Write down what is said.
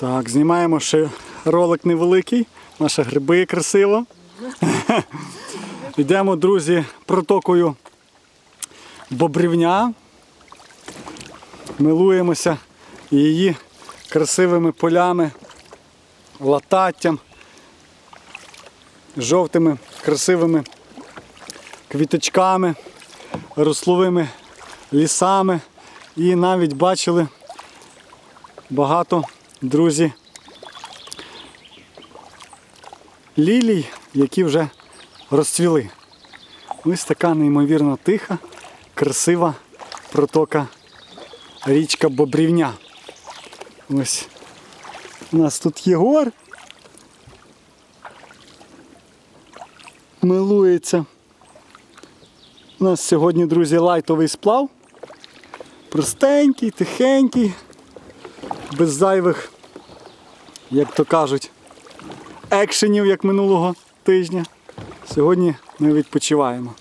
Так, знімаємо ще ролик невеликий. Наша гриби красиво. Йдемо, друзі, протокою Бобрівня. Милуємося її красивими полями, лататтям, жовтими красивими квіточками, рословими лісами. І навіть бачили багато, друзі, лілій, які вже розцвіли. Ось така неймовірно тиха, красива протока річка Бобрівня. Ось у нас тут Єгор. Милується. У нас сьогодні, друзі, лайтовий сплав. Простенький, тихенький, без зайвих, як то кажуть, екшенів, як минулого тижня. Сьогодні ми відпочиваємо.